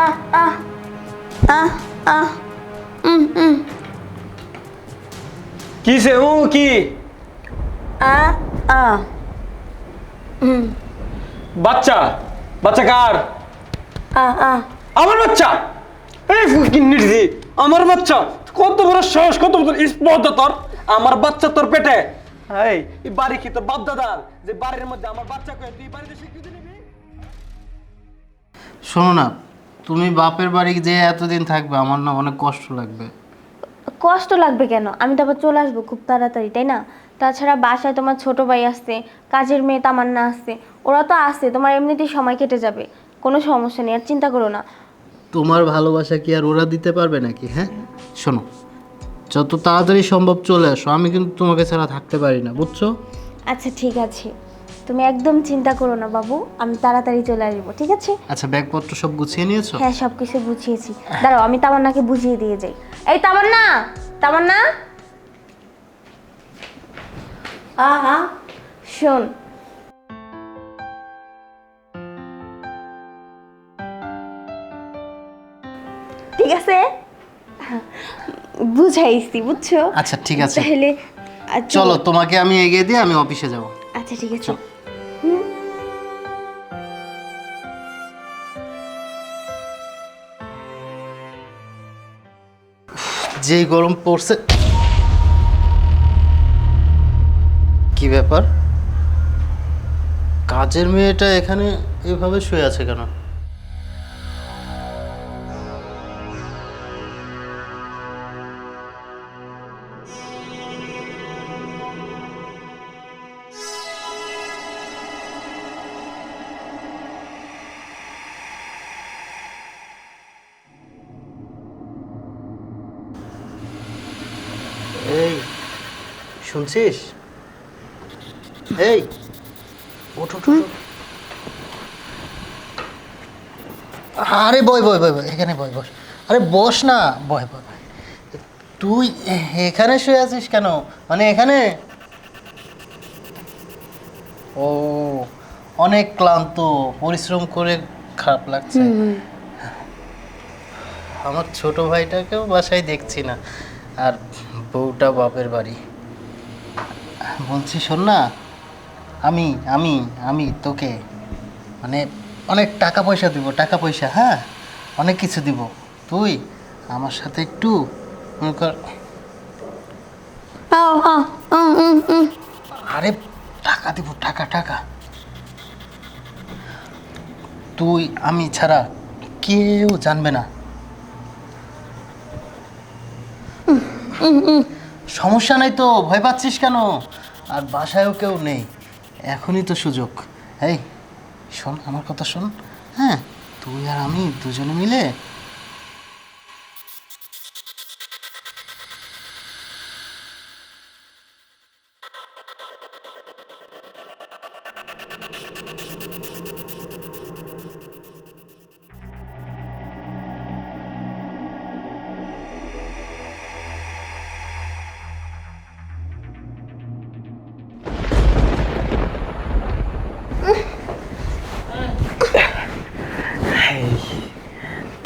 আহ আহ আহ আহ উম উম কিসে ও কি? আহ আহ হুম বাচ্চা বাচ্চা কার? আমার বাচ্চা। এই আমার বাচ্চা। কত বড় সাহস, কত বড় স্পর্ধা তোর। আমার বাচ্চা তোর পেটে। এই বাড়ি কি তোর বাপ দাদার যে বাড়ির মধ্যে আমার বাচ্চা কয়ে তুই বাড়িতে স্বীকৃতি নিবি? শোনো না তুমি বাপের বাড়ি যে এতদিন থাকবে আমার না অনেক কষ্ট লাগবে। কষ্ট লাগবে কেন? আমি তো আবার চলে আসব খুব তাড়াতাড়ি তাই না? তাছাড়া বাসায় তোমার ছোট ভাই আসছে কাজের মেয়ে তামান্না আসছে ওরা তো আসছে তোমার এমনিতেই সময় কেটে যাবে কোনো সমস্যা নেই আর চিন্তা করো না। তোমার ভালোবাসা কি আর ওরা দিতে পারবে নাকি হ্যাঁ? শোনো যত তাড়াতাড়ি সম্ভব চলে আসো আমি কিন্তু তোমাকে ছাড়া থাকতে পারি না বুঝছ? আচ্ছা ঠিক আছে। তুমি একদম চিন্তা করো না বাবু। আমি তাড়াতাড়ি চলে আসব ঠিক আছে? আচ্ছা ব্যাগপত্র সব গুছিয়ে নিয়েছো? হ্যাঁ সব কিছু বুঝিয়েছি দাঁড়াও আমি তামান্নাকে বুঝিয়ে দিয়ে যাই। এই তামান্না! তামান্না! আহা শোন। ঠিক আছে? বুঝাইছি বুঝছ? আচ্ছা ঠিক আছে। তাহলে আচ্ছা, চলো তোমাকে আমি এগিয়ে দিয়ে আমি অফিসে যাব। আচ্ছা ঠিক আছে। যেই গরম পড়ছে। কি ব্যাপার? কাজের মেয়েটা এখানে এভাবে শুয়ে আছে কেন? এই শুনছিস? এই ওঠ। আরে বয় বয় বয় বয় এখানে বয় বস। আরে বস না বয় বয় বয়। তুই এখানে শুয়ে আছিস কেন? মানে এখানে? ও অনেক ক্লান্ত পরিশ্রম করে খারাপ লাগছে। আমার ছোট ভাইটাকেও বাসায় দেখছি না। আর বউটা বাপের বাড়ি। বলছি শোন না আমি আমি আমি তোকে মানে অনেক টাকা পয়সা দিব টাকা পয়সা হ্যাঁ? অনেক কিছু দিব। তুই আমার সাথে একটু মনে কর। আরে টাকা দিব টাকা টাকা। তুই আমি ছাড়া কেউ জানবে না। সমস্যা নাই তো, ভয় পাচ্ছিস কেন? আর বাসায়ও কেউ নেই। এখনই তো সুযোগ। এই, শোন, আমার কথা শোন। হ্যাঁ তুই আর আমি দুজনে মিলে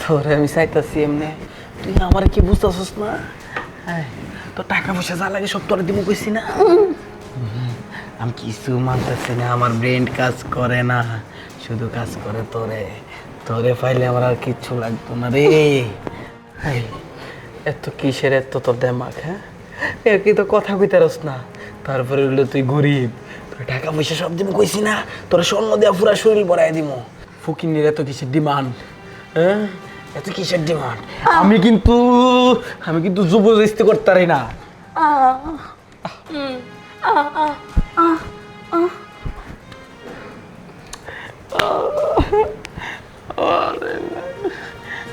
তোরে আমি চাইতাছি এমনি। তুই আমার কি বুঝতেছিস না? এই, তোর টাকা পয়সা যা লাগে সব তোরে দিব কইছি না? আমি কিছু মানতেছি না আমার ব্রেন কাজ করে না। শুধু কাজ করে তোরে। তোরে পাইলে আমার আর কিচ্ছু লাগতো না রে। এত কিসের এত তোর দেমাক হ্যাঁ? এর কি তো কথা কইতারস না? তারপরে হইল তুই গরিব। তোর টাকা পয়সা সব দিব কইছি না? তোর স্বর্ণ দেওয়া পুরা শরীর ভরাই দিব ফকিনের এত কিসের ডিমান্ড হ্যাঁ? এত কিসের ডিমান্ড আমি কিন্তু আমি কিন্তু জবরদস্তি করতে পারি না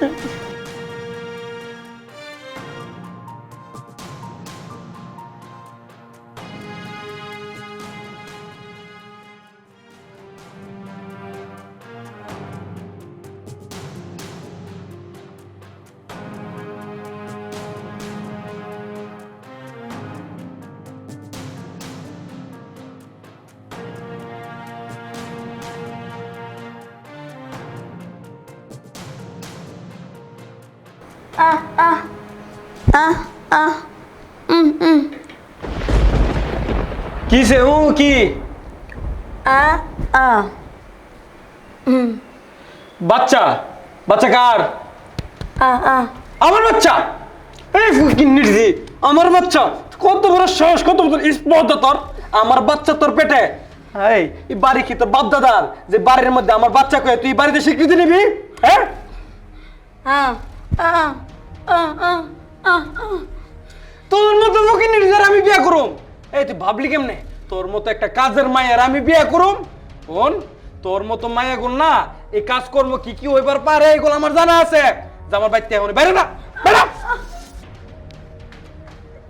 Oh, আহ, আহ, আহ, আহ। উম উম কি সে ও কি? আহ উম বাচ্চা। বাচ্চা কার? আহ আহ আমার বাচ্চা আমার বাচ্চা। কত বড় সাহস কত বড় স্পর্ধা তোর। আমার বাচ্চা তোর পেটে। এই বাড়ি কি তোর বাপ দাদার যে বাড়ির মধ্যে আমার বাচ্চা কয়ে তুই বাড়িতে স্বীকৃতি নিবি? হ্যাঁ? আহ তোর মতো ফুকিন নির্জার আমি বিয়ে করুম। এই তুই ভাবলি কেমনে? তোর মতো একটা কাজের মায়ের আমি বিয়ে করুম। কোন তোর মতো মায়া গুণ না, এই কাজ কাজকর্ম কি কি হইবার পারে এগুলো আমার জানা আছে। আমার বাড়িতে এখন বেরো না বেরো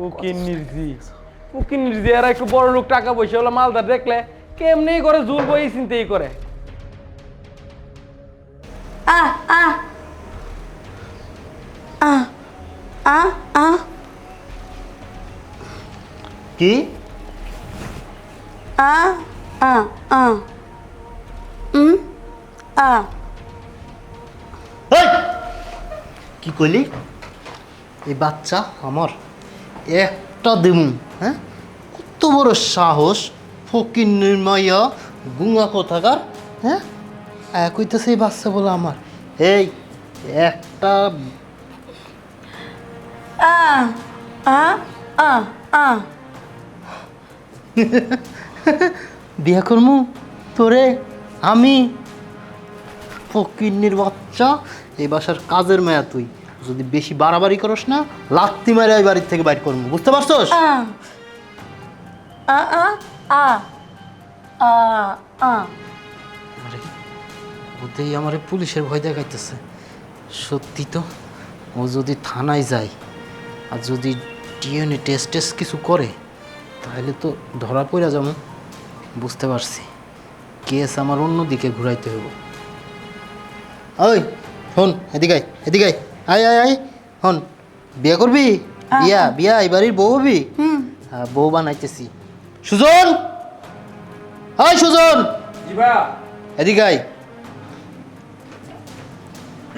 উকিন নির্জি উকিন নির্জি এরা একটু বড় লোক, টাকা পয়সা হলো মালদার দেখলে কেমনি করে জোর বই চিন্তাই করে। আহ আহ। আহ আহ কি? আহ আহ উম! কি কইলি? এই বাচ্চা আমার একটা দিমু হ্যাঁ? কত বড় সাহস ফকির নির্ময়া গুঙা কোথাকার হ্যাঁ? কইতেছে এই বাচ্চা বলে আমার। এই একটা আহ বিয়া করমু? তোরে আমি? ফকিন্নির বাচ্চা এই বাসার কাজের মেয়া তুই। যদি বেশি বাড়াবাড়ি করস না লাত্তি মারে এই বাড়ির থেকে বাইর করব বুঝতে পারছস? আহ আহ আহ আহ আরে ওতেই আমার পুলিশের ভয় দেখাইতেছে। সত্যি তো ও যদি থানায় যায় আর যদি ডিএনএ টেস্ট টেস্ট কিছু করে তাহলে তো ধরা পড়া যাব। বুঝতে পারছি। কেস আমার অন্যদিকে ঘুরাইতে হবে ওই হন এদিকে আয়, এদিকে আয়। আয় আয় আয় হন বিয়ে করবি? বিয়া বিয়া এই বাড়ির বউ হবি? হুম। হ্যাঁ বউ বানাইতেছি। সুজন! হাই সুজন! এদিকে আয়।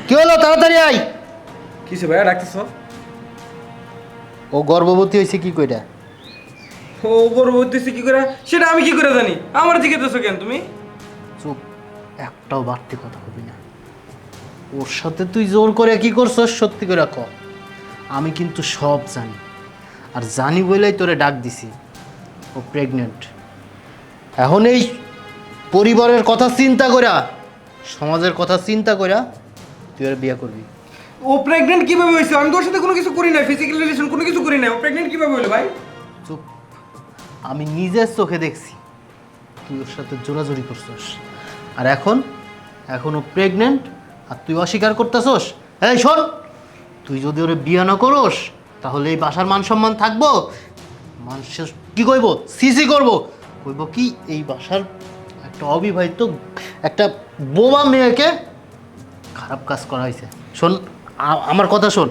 কি হলো? তাড়াতাড়ি আয়। কিসে ভাইয়া? ডাকতেছ? ও গর্ভবতী হয়েছে কি কইরা? ও গর্ভবতী হয়েছে কি করে সেটা আমি কি করে জানি? আমার জিজ্ঞেস কেন তুমি? চুপ একটাও বাড়তি কথা কবি না। ওর সাথে তুই জোর করে কি করছস সত্যি করে ক। আমি কিন্তু সব জানি। আর জানি বলেই তোরে ডাক দিছি। ও প্রেগনেন্ট এখন এই পরিবারের কথা চিন্তা করা সমাজের কথা চিন্তা করা তুই আর বিয়ে করবি। ও প্রেগনেন্ট কীভাবে হয়েছে? আমি তোর সাথে কোনো কিছু করি না ফিজিক্যাল রিলেশন কোনো কিছু করি না ও প্রেগনেন্ট কীভাবে হলো ভাই? চুপ। আমি নিজের চোখে দেখছি। তুই ওর সাথে জোরাজোরি করছস। আর এখন? এখনও প্রেগনেন্ট আর তুই অস্বীকার করতেছস? এই, শোন! তুই যদি ওরে বিয়ে না করস, তাহলে এই বাসার মান সম্মান থাকব মানুষের কি কইব? সিসি করব? কইব কি, এই বাসার একটা অবিবাহিত একটা বোমা মেয়েকে খারাপ কাজ করা হয়েছে। শোন আমার কথা শোন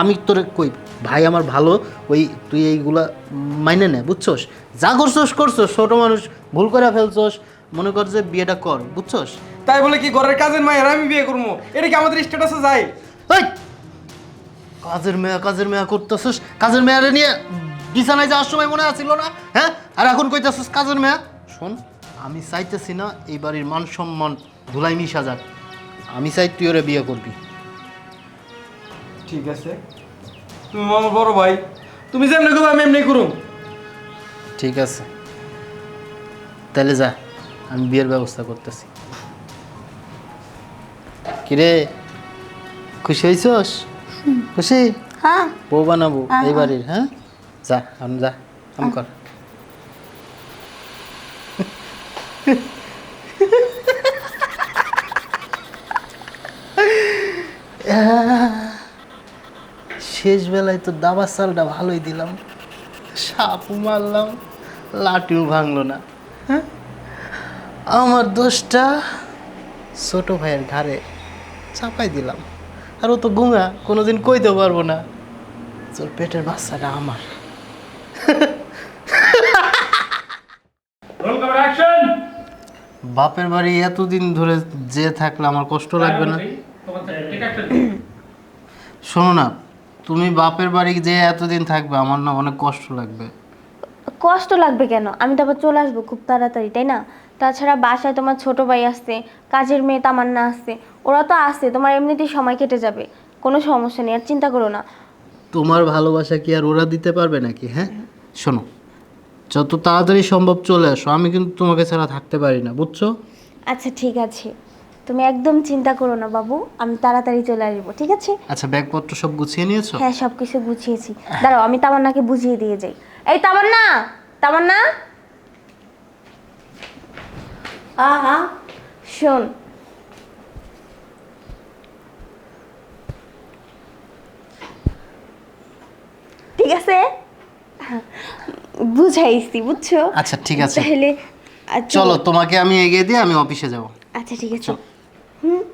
আমি তোরে কই ভাই আমার ভালো ওই তুই এইগুলা মাইনে নে বুঝছস? যা করছস করছস ছোট মানুষ ভুল করে ফেলছস মনে কর যে বিয়েটা কর বুঝছস? তাই বলে কি ঘরের কাজের মায়ের আমি বিয়ে করব? এটা কি আমাদের স্ট্যাটাসে যায়? কাজের মেয়া কাজের মেয়া করতেছস? কাজের মেয়ারে নিয়ে বিছানায় যাওয়ার সময় মনে আছিল না? হ্যাঁ? আর এখন কইতাছস কাজের মেয়া? শোন আমি চাইতেছি না এই বাড়ির মান সম্মান ধুলাই মিশা যাক। আমি চাই তুই ওরে বিয়ে করবি। ঠিক আছে। তুমি আমার বড় ভাই তুমি যেমনি করব আমি এমনি করুম। ঠিক আছে। তাহলে যা আমি বিয়ের ব্যবস্থা করতেছি। কিরে খুশি হয়েছস খুশি? হ্যাঁ। বউ বানাবো এই বাড়ির হ্যাঁ? যা আমি যা আমি কর। শেষ বেলায় তো দাবার চালটা ভালোই দিলাম। সাপও মারলাম লাঠিও ভাঙলো না। হ্যাঁ? আমার দোষটা ছোট ভাইয়ের ঘাড়ে চাপাই দিলাম। আর ও তো গুঙা কোনোদিন কইতে পারব না। তোর পেটের বাচ্চাটা আমার। বাপের বাড়ি এতদিন ধরে যে থাকলে আমার কষ্ট লাগবে না। শোনো না তুমি বাপের বাড়ি যে এতদিন থাকবে আমার না অনেক কষ্ট লাগবে। কষ্ট লাগবে কেন? আমি তো আবার চলে আসব খুব তাড়াতাড়ি তাই না? তাছাড়া বাসায় তোমার ছোট ভাই আসছে কাজের মেয়ে তামান্না আসছে ওরা তো আসছে তোমার এমনিতেই সময় কেটে যাবে কোনো সমস্যা নেই আর চিন্তা করো না। তোমার ভালোবাসা কি আর ওরা দিতে পারবে নাকি হ্যাঁ? শোনো যত তাড়াতাড়ি সম্ভব চলে আসো আমি কিন্তু তোমাকে ছাড়া থাকতে পারি না বুঝছ? আচ্ছা ঠিক আছে। তুমি একদম চিন্তা করো না বাবু আমি তাড়াতাড়ি চলে আসব ঠিক আছে? আচ্ছা ব্যাগপত্র সব গুছিয়ে নিয়েছো? হ্যাঁ সব কিছু গুছিয়েছি। দাঁড়াও আমি তামান্নাকে বুঝিয়ে দিয়ে যাই। এই তামান্না! তামান্না! আহা শোন। ঠিক আছে? বুঝাইছি বুঝছ? আচ্ছা ঠিক আছে। তাহলে আচ্ছা। চলো তোমাকে আমি এগিয়ে দিয়ে আমি অফিসে যাব। আচ্ছা ঠিক আছে। Hmm?